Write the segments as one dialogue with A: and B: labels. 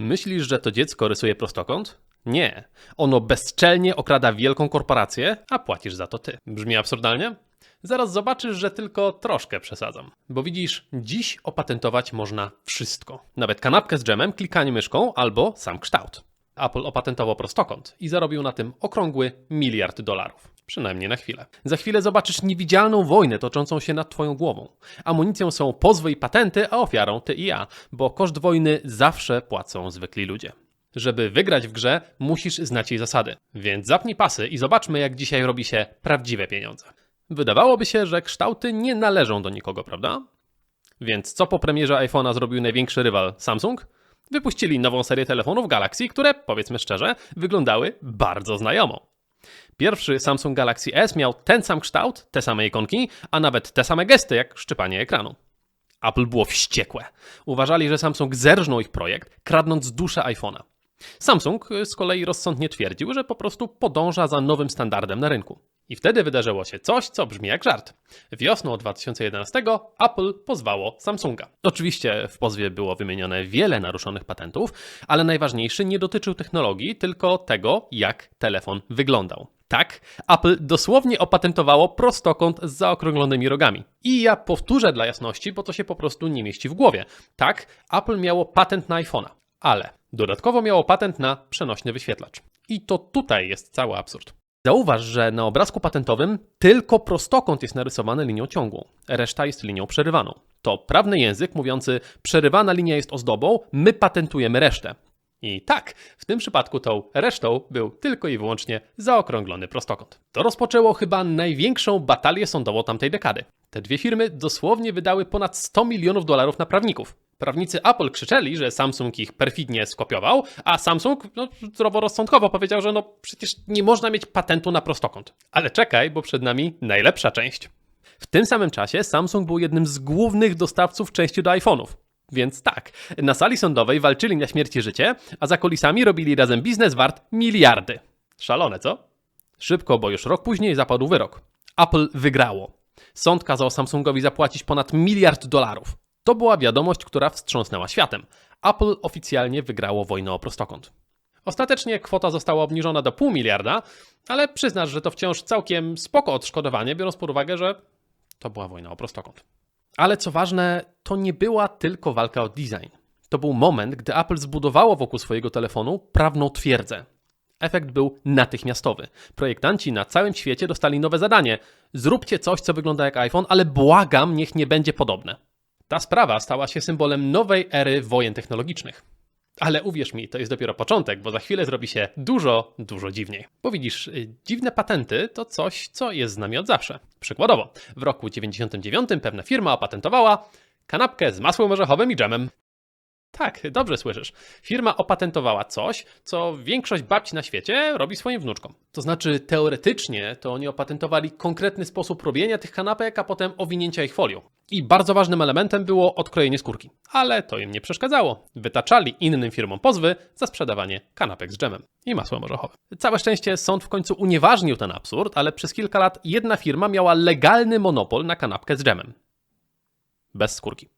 A: Myślisz, że to dziecko rysuje prostokąt? Nie. Ono bezczelnie okrada wielką korporację, a płacisz za to ty. Brzmi absurdalnie? Zaraz zobaczysz, że tylko troszkę przesadzam. Bo widzisz, dziś opatentować można wszystko. Nawet kanapkę z dżemem, klikanie myszką albo sam kształt. Apple opatentował prostokąt i zarobił na tym okrągły miliard dolarów. Przynajmniej na chwilę. Za chwilę zobaczysz niewidzialną wojnę toczącą się nad twoją głową. Amunicją są pozwy i patenty, a ofiarą ty i ja, bo koszt wojny zawsze płacą zwykli ludzie. Żeby wygrać w grze, musisz znać jej zasady. Więc zapnij pasy i zobaczmy, jak dzisiaj robi się prawdziwe pieniądze. Wydawałoby się, że kształty nie należą do nikogo, prawda? Więc co po premierze iPhone'a zrobił największy rywal Samsung? Wypuścili nową serię telefonów Galaxy, które, powiedzmy szczerze, wyglądały bardzo znajomo. Pierwszy Samsung Galaxy S miał ten sam kształt, te same ikonki, a nawet te same gesty jak szczypanie ekranu. Apple było wściekłe. Uważali, że Samsung zerżnął ich projekt, kradnąc duszę iPhone'a. Samsung z kolei rozsądnie twierdził, że po prostu podąża za nowym standardem na rynku. I wtedy wydarzyło się coś, co brzmi jak żart. Wiosną 2011 Apple pozwało Samsunga. Oczywiście w pozwie było wymienione wiele naruszonych patentów, ale najważniejszy nie dotyczył technologii, tylko tego, jak telefon wyglądał. Tak, Apple dosłownie opatentowało prostokąt z zaokrąglonymi rogami. I ja powtórzę dla jasności, bo to się po prostu nie mieści w głowie. Tak, Apple miało patent na iPhone'a, ale dodatkowo miało patent na przenośny wyświetlacz. I to tutaj jest cały absurd. Zauważ, że na obrazku patentowym tylko prostokąt jest narysowany linią ciągłą, reszta jest linią przerywaną. To prawny język mówiący przerywana linia jest ozdobą, my patentujemy resztę. I tak, w tym przypadku tą resztą był tylko i wyłącznie zaokrąglony prostokąt. To rozpoczęło chyba największą batalię sądową tamtej dekady. Te dwie firmy dosłownie wydały ponad 100 milionów dolarów na prawników. Prawnicy Apple krzyczeli, że Samsung ich perfidnie skopiował, a Samsung no, zdroworozsądkowo powiedział, że no przecież nie można mieć patentu na prostokąt. Ale czekaj, bo przed nami najlepsza część. W tym samym czasie Samsung był jednym z głównych dostawców części do iPhone'ów. Więc tak, na sali sądowej walczyli na śmierć i życie, a za kulisami robili razem biznes wart miliardy. Szalone, co? Szybko, bo już rok później zapadł wyrok. Apple wygrało. Sąd kazał Samsungowi zapłacić ponad miliard dolarów. To była wiadomość, która wstrząsnęła światem. Apple oficjalnie wygrało wojnę o prostokąt. Ostatecznie kwota została obniżona do pół miliarda, ale przyznasz, że to wciąż całkiem spoko odszkodowanie, biorąc pod uwagę, że to była wojna o prostokąt. Ale co ważne, to nie była tylko walka o design. To był moment, gdy Apple zbudowało wokół swojego telefonu prawną twierdzę. Efekt był natychmiastowy. Projektanci na całym świecie dostali nowe zadanie: zróbcie coś, co wygląda jak iPhone, ale błagam, niech nie będzie podobne. Ta sprawa stała się symbolem nowej ery wojen technologicznych. Ale uwierz mi, to jest dopiero początek, bo za chwilę zrobi się dużo, dużo dziwniej. Bo widzisz, y, dziwne patenty to coś, co jest z nami od zawsze. Przykładowo, w roku 99 pewna firma opatentowała kanapkę z masłem orzechowym i dżemem. Tak, dobrze słyszysz. Firma opatentowała coś, co większość babci na świecie robi swoim wnuczkom. To znaczy, teoretycznie to oni opatentowali konkretny sposób robienia tych kanapek, a potem owinięcia ich folią. I bardzo ważnym elementem było odkrojenie skórki. Ale to im nie przeszkadzało. Wytaczali innym firmom pozwy za sprzedawanie kanapek z dżemem i masłem orzechowym. Całe szczęście sąd w końcu unieważnił ten absurd, ale przez kilka lat jedna firma miała legalny monopol na kanapkę z dżemem. Bez skórki.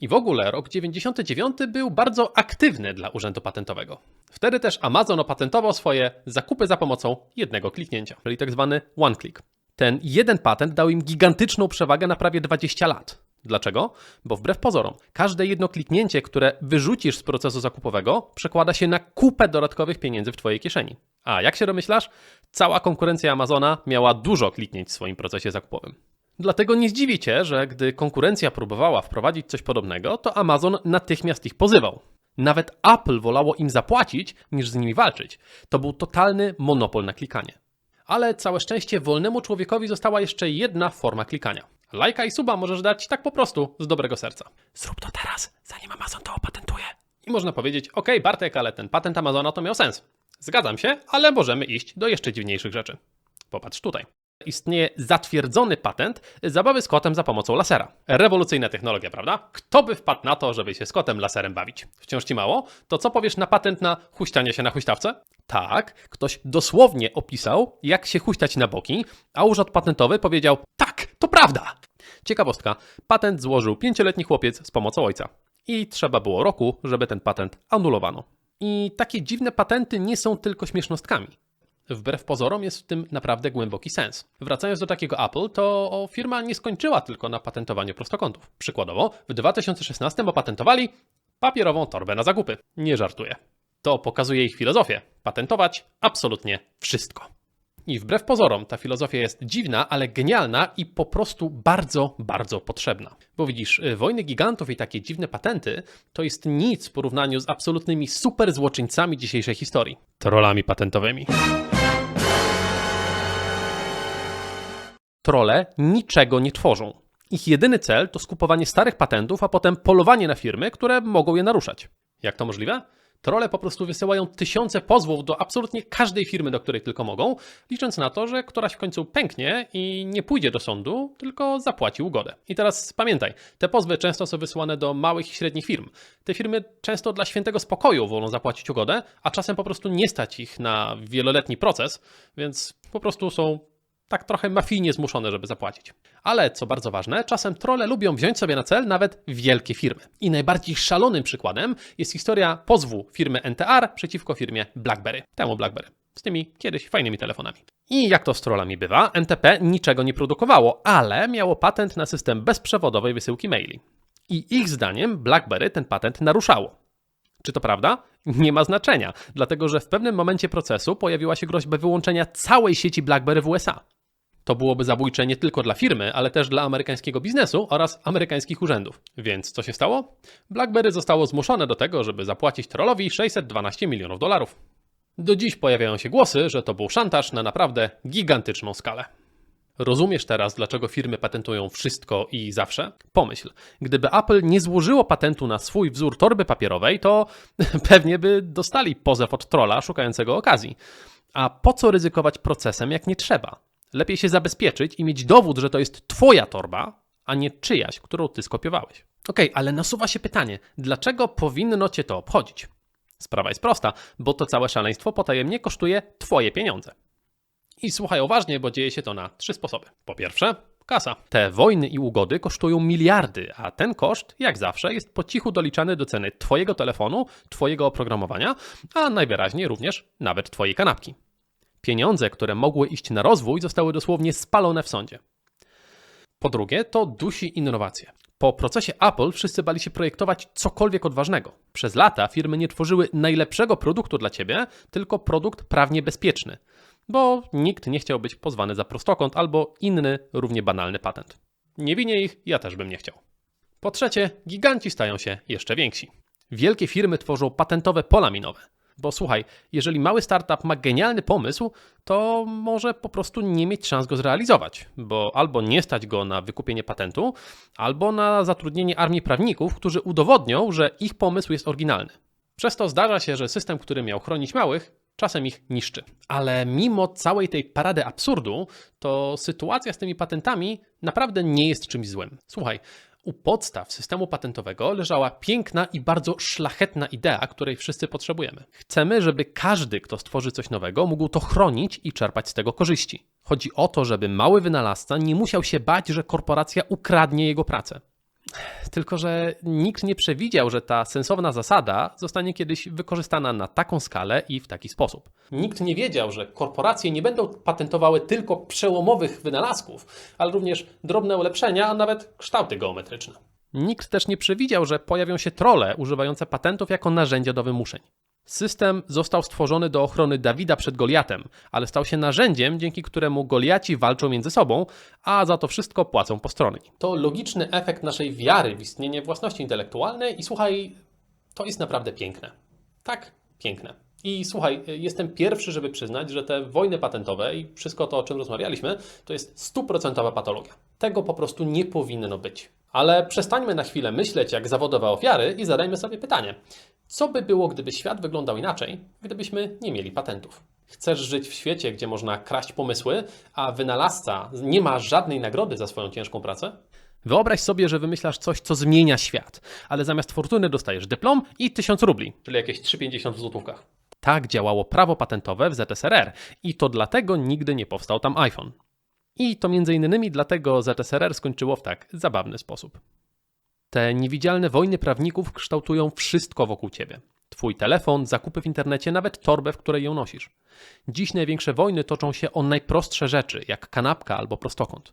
A: I w ogóle rok 99 był bardzo aktywny dla Urzędu Patentowego. Wtedy też Amazon opatentował swoje zakupy za pomocą jednego kliknięcia, czyli tak zwany one click. Ten jeden patent dał im gigantyczną przewagę na prawie 20 lat. Dlaczego? Bo wbrew pozorom, każde jedno kliknięcie, które wyrzucisz z procesu zakupowego, przekłada się na kupę dodatkowych pieniędzy w Twojej kieszeni. A jak się domyślasz, cała konkurencja Amazona miała dużo kliknięć w swoim procesie zakupowym. Dlatego nie zdziwi cię, że gdy konkurencja próbowała wprowadzić coś podobnego, to Amazon natychmiast ich pozywał. Nawet Apple wolało im zapłacić, niż z nimi walczyć. To był totalny monopol na klikanie. Ale całe szczęście wolnemu człowiekowi została jeszcze jedna forma klikania. Lajka i suba możesz dać tak po prostu, z dobrego serca. Zrób to teraz, zanim Amazon to opatentuje. I można powiedzieć, ok Bartek, ale ten patent Amazona to miał sens. Zgadzam się, ale możemy iść do jeszcze dziwniejszych rzeczy. Popatrz tutaj istnieje zatwierdzony patent zabawy z kotem za pomocą lasera. Rewolucyjna technologia, prawda? Kto by wpadł na to, żeby się z kotem laserem bawić? Wciąż ci mało? To co powiesz na patent na huśtanie się na huśtawce? Tak, ktoś dosłownie opisał, jak się huśtać na boki, a urząd patentowy powiedział: Tak, to prawda! Ciekawostka. Patent złożył pięcioletni chłopiec z pomocą ojca. I trzeba było roku, żeby ten patent anulowano. I takie dziwne patenty nie są tylko śmiesznostkami. Wbrew pozorom jest w tym naprawdę głęboki sens. Wracając do takiego Apple, to firma nie skończyła tylko na patentowaniu prostokątów. Przykładowo, w 2016 opatentowali papierową torbę na zakupy. Nie żartuję. To pokazuje ich filozofię. Patentować absolutnie wszystko. I wbrew pozorom, ta filozofia jest dziwna, ale genialna i po prostu bardzo, bardzo potrzebna. Bo widzisz, y, wojny gigantów i takie dziwne patenty to jest nic w porównaniu z absolutnymi super złoczyńcami dzisiejszej historii trollami patentowymi. Trolle niczego nie tworzą. Ich jedyny cel to skupowanie starych patentów, a potem polowanie na firmy, które mogą je naruszać. Jak to możliwe? Trolle po prostu wysyłają tysiące pozwów do absolutnie każdej firmy, do której tylko mogą, licząc na to, że któraś w końcu pęknie i nie pójdzie do sądu, tylko zapłaci ugodę. I teraz pamiętaj, te pozwy często są wysyłane do małych i średnich firm. Te firmy często dla świętego spokoju wolą zapłacić ugodę, a czasem po prostu nie stać ich na wieloletni proces, więc po prostu są tak trochę mafijnie zmuszone, żeby zapłacić. Ale co bardzo ważne, czasem trolle lubią wziąć sobie na cel nawet wielkie firmy. I najbardziej szalonym przykładem jest historia pozwu firmy NTR przeciwko firmie BlackBerry. Temu BlackBerry. Z tymi kiedyś fajnymi telefonami. I jak to z trollami bywa, NTP niczego nie produkowało, ale miało patent na system bezprzewodowej wysyłki maili. I ich zdaniem BlackBerry ten patent naruszało. Czy to prawda? Nie ma znaczenia, dlatego że w pewnym momencie procesu pojawiła się groźba wyłączenia całej sieci BlackBerry w USA. To byłoby zabójcze nie tylko dla firmy, ale też dla amerykańskiego biznesu oraz amerykańskich urzędów. Więc co się stało? BlackBerry zostało zmuszone do tego, żeby zapłacić trollowi 612 milionów dolarów. Do dziś pojawiają się głosy, że to był szantaż na naprawdę gigantyczną skalę. Rozumiesz teraz, dlaczego firmy patentują wszystko i zawsze? Pomyśl, gdyby Apple nie złożyło patentu na swój wzór torby papierowej, to pewnie by dostali pozew od trola szukającego okazji. A po co ryzykować procesem, jak nie trzeba? Lepiej się zabezpieczyć i mieć dowód, że to jest Twoja torba, a nie czyjaś, którą Ty skopiowałeś. Okay, ale nasuwa się pytanie, dlaczego powinno Cię to obchodzić? Sprawa jest prosta, bo to całe szaleństwo potajemnie kosztuje Twoje pieniądze. I słuchaj uważnie, bo dzieje się to na trzy sposoby. Po pierwsze, kasa. Te wojny i ugody kosztują miliardy, a ten koszt, jak zawsze, jest po cichu doliczany do ceny Twojego telefonu, Twojego oprogramowania, a najwyraźniej również nawet Twojej kanapki. Pieniądze, które mogły iść na rozwój, zostały dosłownie spalone w sądzie. Po drugie, to dusi innowacje. Po procesie Apple wszyscy bali się projektować cokolwiek odważnego. Przez lata firmy nie tworzyły najlepszego produktu dla ciebie, tylko produkt prawnie bezpieczny, bo nikt nie chciał być pozwany za prostokąt albo inny, równie banalny patent. Nie winię ich, ja też bym nie chciał. Po trzecie, giganci stają się jeszcze więksi. Wielkie firmy tworzą patentowe pola minowe. Bo słuchaj, jeżeli mały startup ma genialny pomysł, to może po prostu nie mieć szans go zrealizować, bo albo nie stać go na wykupienie patentu, albo na zatrudnienie armii prawników, którzy udowodnią, że ich pomysł jest oryginalny. Przez to zdarza się, że system, który miał chronić małych, czasem ich niszczy. Ale mimo całej tej parady absurdu, to sytuacja z tymi patentami naprawdę nie jest czymś złym. Słuchaj, u podstaw systemu patentowego leżała piękna i bardzo szlachetna idea, której wszyscy potrzebujemy. Chcemy, żeby każdy, kto stworzy coś nowego, mógł to chronić i czerpać z tego korzyści. Chodzi o to, żeby mały wynalazca nie musiał się bać, że korporacja ukradnie jego pracę. Tylko, że nikt nie przewidział, że ta sensowna zasada zostanie kiedyś wykorzystana na taką skalę i w taki sposób. Nikt nie wiedział, że korporacje nie będą patentowały tylko przełomowych wynalazków, ale również drobne ulepszenia, a nawet kształty geometryczne. Nikt też nie przewidział, że pojawią się trole używające patentów jako narzędzia do wymuszeń. System został stworzony do ochrony Dawida przed Goliatem, ale stał się narzędziem, dzięki któremu Goliaci walczą między sobą, a za to wszystko płacą postronni. To logiczny efekt naszej wiary w istnienie własności intelektualnej i słuchaj, to jest naprawdę piękne. Tak, piękne. I słuchaj, jestem pierwszy, żeby przyznać, że te wojny patentowe i wszystko to, o czym rozmawialiśmy, to jest stuprocentowa patologia. Tego po prostu nie powinno być. Ale przestańmy na chwilę myśleć jak zawodowe ofiary i zadajmy sobie pytanie: co by było, gdyby świat wyglądał inaczej, gdybyśmy nie mieli patentów? Chcesz żyć w świecie, gdzie można kraść pomysły, a wynalazca nie ma żadnej nagrody za swoją ciężką pracę? Wyobraź sobie, że wymyślasz coś, co zmienia świat, ale zamiast fortuny dostajesz dyplom i 1000 rubli, czyli jakieś 3,50 w złotówkach. Tak działało prawo patentowe w ZSRR i to dlatego nigdy nie powstał tam iPhone. I to między innymi dlatego ZSRR skończyło w tak zabawny sposób. Te niewidzialne wojny prawników kształtują wszystko wokół ciebie. Twój telefon, zakupy w internecie, nawet torbę, w której ją nosisz. Dziś największe wojny toczą się o najprostsze rzeczy, jak kanapka albo prostokąt.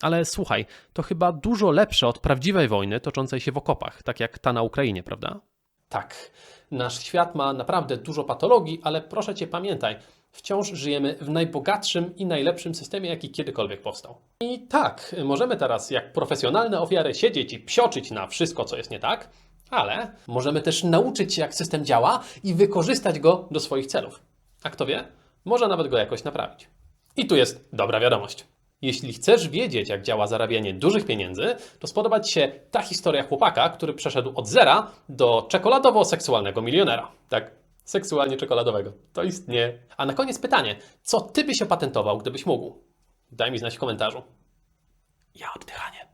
A: Ale słuchaj, to chyba dużo lepsze od prawdziwej wojny toczącej się w okopach, tak jak ta na Ukrainie, prawda? Tak. Nasz świat ma naprawdę dużo patologii, ale proszę cię pamiętaj, wciąż żyjemy w najbogatszym i najlepszym systemie, jaki kiedykolwiek powstał. I tak, możemy teraz jak profesjonalne ofiary siedzieć i psioczyć na wszystko, co jest nie tak, ale możemy też nauczyć się, jak system działa i wykorzystać go do swoich celów. A kto wie, może nawet go jakoś naprawić. I tu jest dobra wiadomość. Jeśli chcesz wiedzieć, jak działa zarabianie dużych pieniędzy, to spodoba Ci się ta historia chłopaka, który przeszedł od zera do czekoladowo-seksualnego milionera. Tak, seksualnie czekoladowego. To istnieje. A na koniec pytanie, co Ty byś opatentował, gdybyś mógł? Daj mi znać w komentarzu. Ja oddychanie.